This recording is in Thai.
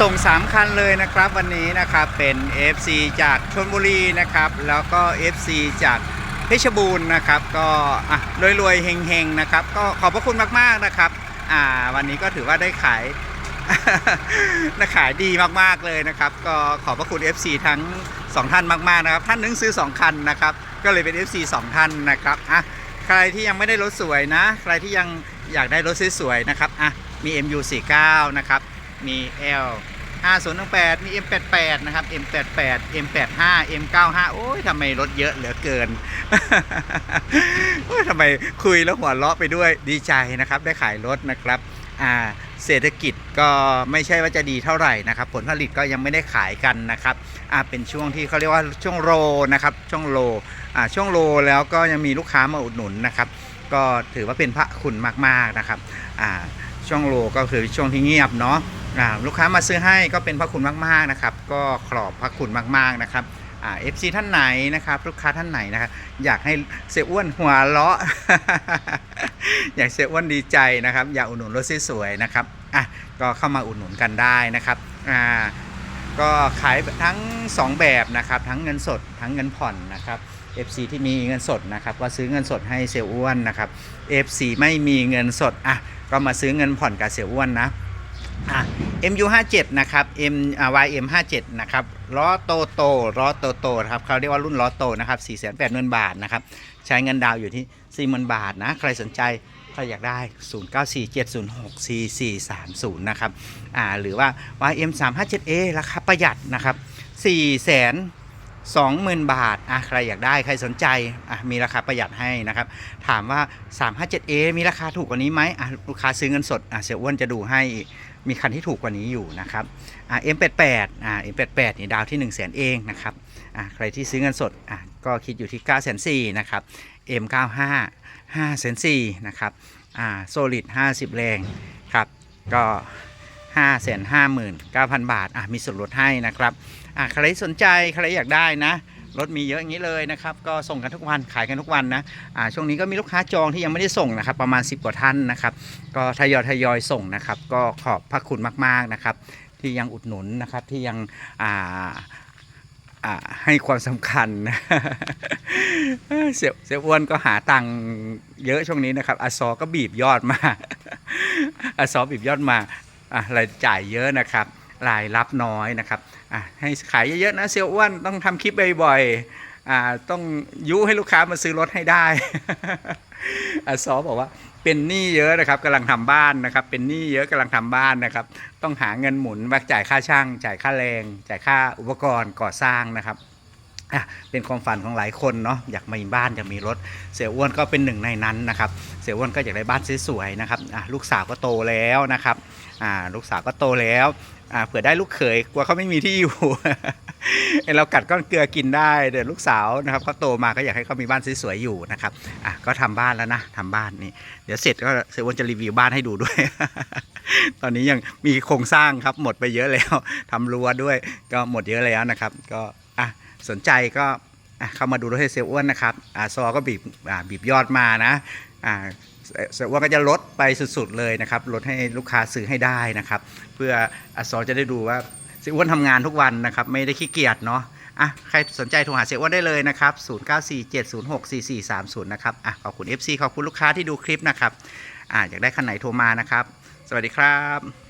ส่ง 3 คันเลยนะครับวันนี้นะครับเป็น FC จากชลบุรีนะครับแล้วก็ FC จากเพชรบูรณ์นะครับก็อะรวยๆเฮงๆนะครับก็ขอบพระคุณมากๆนะครับอ่าวันนี้ก็ถือว่าได้ขายนะขายดีมากๆเลยนะครับ ก็ขอบพระคุณ FC ทั้ง 2 ท่านมากๆนะครับท่านหนึงซื้อ 2 คันนะครับก็เลยเป็น FC 2 ท่านนะครับอะใครที่ยังไม่ได้รถสวยนะ ใครที่ยังอยากได้รถสวยๆนะครับอะมี MU49 นะครับ มี L 5018มี M88 นะครับ M88 M85 M95 โอ้ยทำไมรถเยอะเหลือเกิน โอ้ยทำไมคุยแล้วหัวเราะไปด้วยดีใจนะครับ ได้ขายรถนะครับอ่าเศรษฐกิจก็ไม่ใช่ว่าจะดีเท่าไหร่นะครับ ผลผลิตก็ยังไม่ได้ขายกันนะครับอ่าเป็นช่วงที่เขาเรียกว่าช่วงโรนะครับ ช่วงโรอ่าช่วงโรแล้วก็ยังมีลูกค้ามาอุดหนุนนะครับ ก็ถือว่าเป็นพระคุณมากๆนะครับอ่าช่วงโลก็คือช่วงที่เงียบเนาะ ลูกค้ามาซื้อให้ก็เป็นพระคุณมากๆนะครับ ก็ขอบพระคุณมากๆนะครับเอฟซีท่านไหนนะครับลูกค้าท่านไหนนะครับอยากให้เสียอ้วนหัวเราะอยากเสียอ้วนดีใจนะครับ อยากอุดหนุนรถสวยๆนะครับอะก็เข้ามาอุดหนุนกันได้นะครับอ่าก็ขายทั้ง 2 แบบนะครับทั้งเงินสดทั้งเงินผ่อนนะครับ FC ที่มีเงินสดนะครับก็ซื้อเงินสดให้เสียอ้วนนะครับ FC ไม่มีเงินสดอะก็มาซื้อเงินผ่อนกับเสียอ้วนนะอะ MU57 นะครับ M อ่า YM57 นะครับล้อโตโตล้อโตโตครับเขาเรียกว่ารุ่นล้อโตนะครับ480,000 บาทนะครับ ใช้เงินดาวอยู่ที่ 40,000 บาทนะ ใครสนใจใครอยากได้ 0947064430 นะครับอ่าหรือว่า YM357A ราคาประหยัดนะครับ4แสน20,000 บาท อะ ใครอยากได้ ใครสนใจ อะ มีราคาประหยัดให้นะครับ ถามว่า 357A มีราคาถูกกว่านี้ไหมอะ ลูกค้าซื้อเงินสด อะ เสียอ้วนจะดูให้ มีคันที่ถูกกว่านี้อยู่นะครับอะ M88 อะ M88 นี่ดาวที่ 1 0 0 0 0แสนเองนะครับอะใครที่ซื้อเงินสดอะก็คิดอยู่ที่9 4 0 0 0นะครับ M95 5 4 0 0 0นะครับอ่า Solid 50 แรงครับก็5 5 9 0 0 0 บาทอะมีส่วนลดให้นะครับอะใครสนใจใครอยากได้นะ รถมีเยอะอย่างนี้เลยนะครับ ก็ส่งกันทุกวันขายกันทุกวันนะอ่าช่วงนี้ก็มีลูกค้าจองที่ยังไม่ได้ส่งนะครับ ประมาณ 10 กว่าท่านนะครับ ก็ทยอยทยอยส่งนะครับ ก็ขอบพระคุณมากๆนะครับ ที่ยังอุดหนุนนะครับที่ยังอ่าให้ความสำคัญเสียเสียอ้วนก็หาตังค์เยอะช่วงนี้นะครับอาซอก็บีบยอดมาอาซอบีบยอดมาอะรจ่ายเยอะนะครับ รายรับน้อยนะครับให้ขายเยอะๆนะเซียวอ้วนต้องทำคลิปบ่อยๆต้องยุให้ลูกค้ามาซื้อรถให้ได้อซอบอกว่าเป็นหนี้เยอะนะครับกำลังทำบ้านนะครับ เป็นหนี้เยอะกำลังทำบ้านนะครับ ต้องหาเงินหมุนมาจ่ายค่าช่าง จ่ายค่าแรง จ่ายค่าอุปกรณ์ก่อสร้างนะครับเป็นความฝันของหลายคนเนาะอยากมีบ้านอยากมีรถ เสียอ้วนก็เป็นหนึ่งในนั้นนะครับเสียอ้วนก็อยากได้บ้านสวยๆนะครับลูกสาวก็โตแล้วนะครับลูกสาวก็โตแล้ว อ่าเผื่อได้ลูกเขยกลัวเขาไม่มีที่อยู่ไอเรากัดก้อนเกลือกินได้เดี๋ยวลูกสาวนะครับเขาโตมาก็อยากให้เขามีบ้านสวยๆอยู่นะครับอะก็ทำบ้านแล้วนะทำบ้านนี่เดี๋ยวเสร็จก็เสียอ้วนจะรีวิวบ้านให้ดูด้วย ตอนนี้ยังมีโครงสร้างครับหมดไปเยอะแล้วทำรั้วด้วยก็หมดเยอะแล้วนะครับ ก็อะสนใจก็อะเข้ามาดูรถให้เซลอ้วนนะครับอ่าซอก็บีบอ่าบีบยอดมานะอ่า เซเซลอ้วนก็จะลดไปสุดๆเลยนะครับลดให้ลูกค้าซื้อให้ได้นะครับ เพื่ออาซอจะได้ดูว่าเซลอ้วนทำงานทุกวันนะครับ ไม่ได้ขี้เกียจเนาะอะใครสนใจโทรหาเซลอ้วนได้เลยนะครับ 0947064430 นะครับอะขอบคุณ FC ขอบคุณลูกค้าที่ดูคลิปนะครับอะอยากได้คันไหนโทรมานะครับ สวัสดีครับ